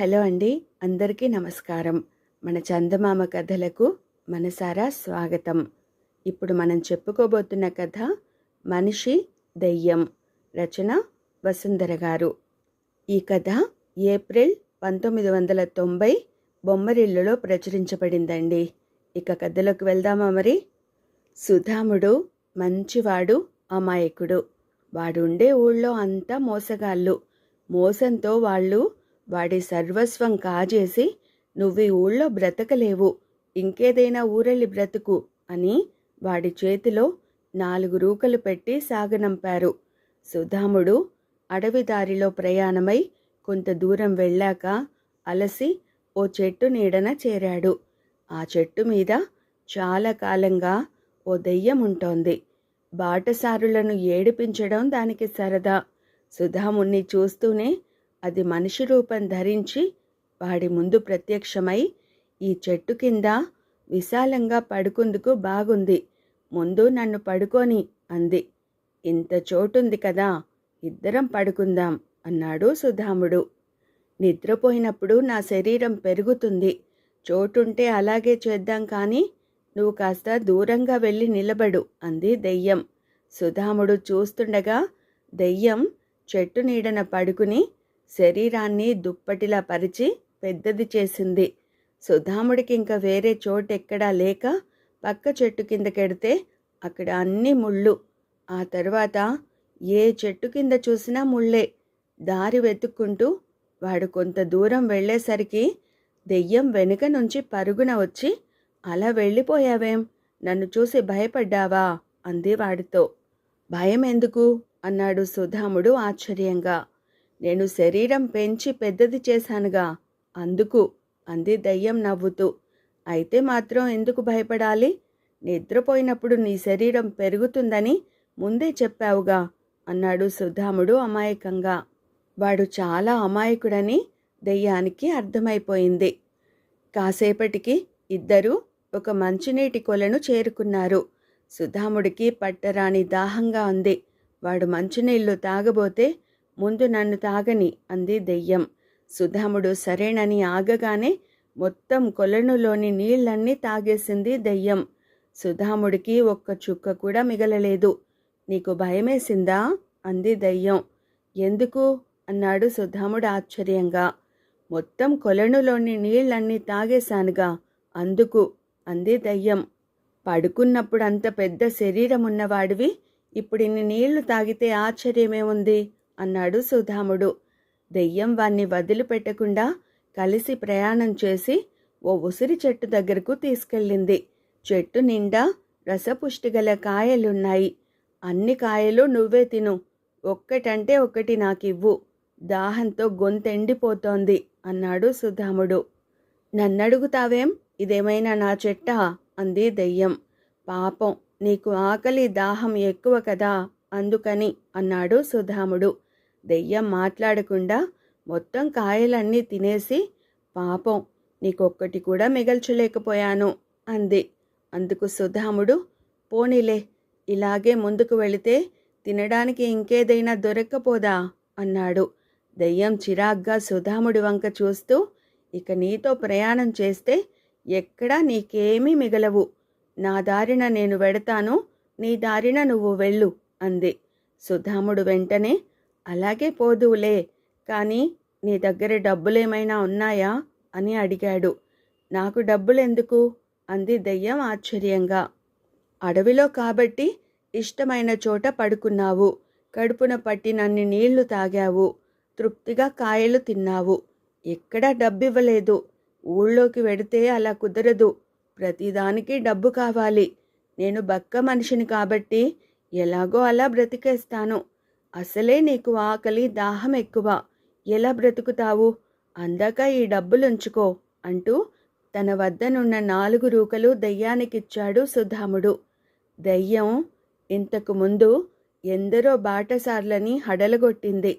Hello అండి అందరికీ నమస్కారం. మన చందమామ కథలకు మనసారా స్వాగతం. ఇప్పుడు మనం చెప్పుకోబోతున్న కథ మనిషి దెయ్యం రచన వసుంధర గారు. ఈ కథ ఏప్రిల్ పంతొమ్మిది వందల తొంభై బొమ్మరిల్లులో ప్రచురించబడిందండి. ఇక కథలోకి వెళ్దామా మరి? సుధాముడు మంచివాడు అమాయకుడు. వాడుండే ఊళ్ళో అంతా మోసగాళ్ళు. మోసంతో వాళ్ళు వాడి సర్వస్వం కాజేసి నువ్వు ఊళ్ళో బ్రతకలేవు ఇంకేదైనా ఊరెళ్ళి బ్రతుకు అని వాడి చేతిలో నాలుగు రూకలు పెట్టి సాగనంపారు. సుధాముడు అడవి దారిలో ప్రయాణమై కొంత దూరం వెళ్ళాక అలసి ఓ చెట్టు నీడన చేరాడు. ఆ చెట్టు మీద చాలా కాలంగా ఓ దెయ్యం ఉంటోంది బాటసారులను ఏడిపించడం దానికి సరదా. సుధాముణ్ణి చూస్తూనే అది మనిషి రూపం ధరించి వాడి ముందు ప్రత్యక్షమై ఈ చెట్టు కింద విశాలంగా పడుకుందుకు బాగుంది. ముందు నన్ను పడుకొని అంది. ఇంత చోటుంది కదా ఇద్దరం పడుకుందాం అన్నాడు సుధాముడు. నిద్రపోయినప్పుడు నా శరీరం పెరుగుతుంది. చోటుంటే అలాగే చేద్దాం కానీ నువ్వు కాస్త దూరంగా వెళ్ళి నిలబడు అంది దెయ్యం. సుధాముడు చూస్తుండగా దెయ్యం చెట్టు నీడన పడుకుని శరీరాన్ని దుప్పటిలా పరిచి పెద్దది చేసింది. సుధాముడికి ఇంకా వేరే చోటెక్కడా లేక పక్క చెట్టు కిందకెడితే అక్కడ అన్ని ముళ్ళు. ఆ తర్వాత ఏ చెట్టు కింద చూసినా ముళ్ళే. దారి వెతుక్కుంటూ వాడు కొంత దూరం వెళ్ళేసరికి దెయ్యం వెనుక నుంచి పరుగున వచ్చి అలా వెళ్ళిపోయావేం? నన్ను చూసి భయపడ్డావా? అంది వాడితో. భయం ఎందుకు అన్నాడు సుధాముడు ఆశ్చర్యంగా. నేను శరీరం పెంచి పెద్దది చేశానుగా. అందుకు అంది దయ్యం నవ్వుతూ. అయితే మాత్రం ఎందుకు భయపడాలి? నిద్రపోయినప్పుడు నీ శరీరం పెరుగుతుందని ముందే చెప్పావుగా అన్నాడు సుధాముడు అమాయకంగా. వాడు చాలా అమాయకుడని దెయ్యానికి అర్థమైపోయింది. కాసేపటికి ఇద్దరూ ఒక మంచినీటి కొలను చేరుకున్నారు. సుధాముడికి పట్టరాని దాహంగా ఉంది. వాడు మంచినీళ్ళు తాగబోతే ముందు నన్ను తాగని అంది దెయ్యం. సుధాముడు సరేనని ఆగగానే మొత్తం కొలనులోని నీళ్ళన్నీ తాగేసింది దెయ్యం. సుధాముడికి ఒక్క చుక్క కూడా మిగలలేదు. నీకు భయమేసిందా? అంది దయ్యం. ఎందుకు? అన్నాడు సుధాముడు ఆశ్చర్యంగా. మొత్తం కొలనులోని నీళ్ళన్నీ తాగేశానుగా. అందుకు అంది దయ్యం. పడుకున్నప్పుడు అంత పెద్ద శరీరం ఉన్నవాడివి ఇప్పుడు ఇన్ని నీళ్ళు తాగితే ఆశ్చర్యమే ఉంది అన్నాడు సుధాముడు. దెయ్యం వాణ్ణి వదిలిపెట్టకుండా కలిసి ప్రయాణం చేసి ఓ ఉసిరి చెట్టు దగ్గరకు తీసుకెళ్ళింది. చెట్టు నిండా రసపుష్టిగల కాయలున్నాయి. అన్ని కాయలు నువ్వే తిను. ఒక్కటంటే ఒకటి నాకివ్వు. దాహంతో గొంతెండిపోతోంది అన్నాడు సుధాముడు. నన్నడుగుతావేం? ఇదేమైనా నా చెట్టా? అంది దెయ్యం. పాపం నీకు ఆకలి దాహం ఎక్కువ కదా అందుకని అన్నాడు సుధాముడు. దెయ్యం మాట్లాడకుండా మొత్తం కాయలన్నీ తినేసి పాపం నీకొక్కటి కూడా మిగల్చలేకపోయాను అంది. అందుకు సుధాముడు పోనీలే ఇలాగే ముందుకు వెళితే తినడానికి ఇంకేదైనా దొరక్కపోదా? అన్నాడు. దెయ్యం చిరాగ్గా సుధాముడి వంక చూస్తూ ఇక నీతో ప్రయాణం చేస్తే ఎక్కడా నీకేమీ మిగలవు. నా దారిన నేను వెడతాను నీ దారిన నువ్వు వెళ్ళు అంది. సుధాముడు వెంటనే అలాగే పోదువులే కానీ నీ దగ్గర డబ్బులేమైనా ఉన్నాయా? అని అడిగాడు. నాకు డబ్బులెందుకు? అంది దెయ్యం ఆశ్చర్యంగా. అడవిలో కాబట్టి ఇష్టమైన చోట పడుకున్నావు. కడుపున పట్టినన్ని నీళ్ళు తాగావు. తృప్తిగా కాయలు తిన్నావు. ఎక్కడా డబ్బివ్వలేదు. ఊళ్ళోకి వెడితే అలా కుదరదు. ప్రతిదానికి డబ్బు కావాలి. నేను బక్క మనిషిని కాబట్టి ఎలాగో అలా బ్రతికేస్తాను. అసలే నీకు ఆకలి దాహం ఎక్కువ. ఎలా బ్రతుకుతావు? అందాక ఈ డబ్బులుంచుకో అంటూ తన వద్దనున్న నాలుగు రూకలు దయ్యానికిచ్చాడు సుధాముడు. దయ్యం ఇంతకు ముందు ఎందరో బాటసార్లని హడలగొట్టింది.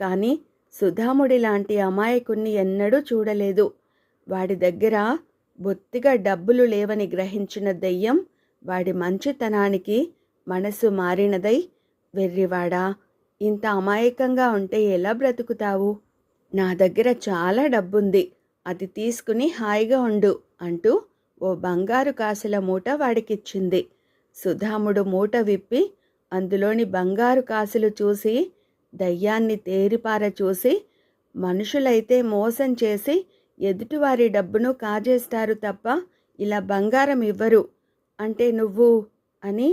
కానీ సుధాముడి లాంటి అమాయకుణ్ణి ఎన్నడూ చూడలేదు. వాడి దగ్గర బొత్తిగా డబ్బులు లేవని గ్రహించిన దెయ్యం వాడి మంచితనానికి మనసు మారినదై వెర్రివాడా ఇంత అమాయకంగా ఉంటే ఎలా బ్రతుకుతావు? నా దగ్గర చాలా డబ్బుంది అది తీసుకుని హాయిగా ఉండు అంటూ ఓ బంగారు కాసుల మూట వాడికిచ్చింది. సుధాముడు మూట విప్పి అందులోని బంగారు కాసులు చూసి దయ్యాన్ని తేరిపార చూసి మనుషులైతే మోసం చేసి ఎదుటివారి డబ్బును కాజేస్తారు తప్ప ఇలా బంగారం ఇవ్వరు. అంటే నువ్వు? అని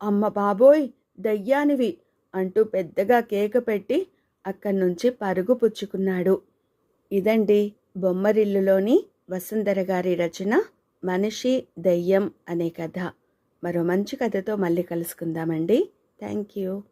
అమ్మ బాబోయ్ దయ్యానివి అంటూ పెద్దగా కేక పెట్టి అక్కడి నుంచి పరుగు పుచ్చుకున్నాడు. ఇదండి బొమ్మరిల్లులోని వసుంధర గారి రచన మనిషి దయ్యం అనే కథ. మరో మంచి కథతో మళ్ళీ కలుసుకుందామండి. Thank you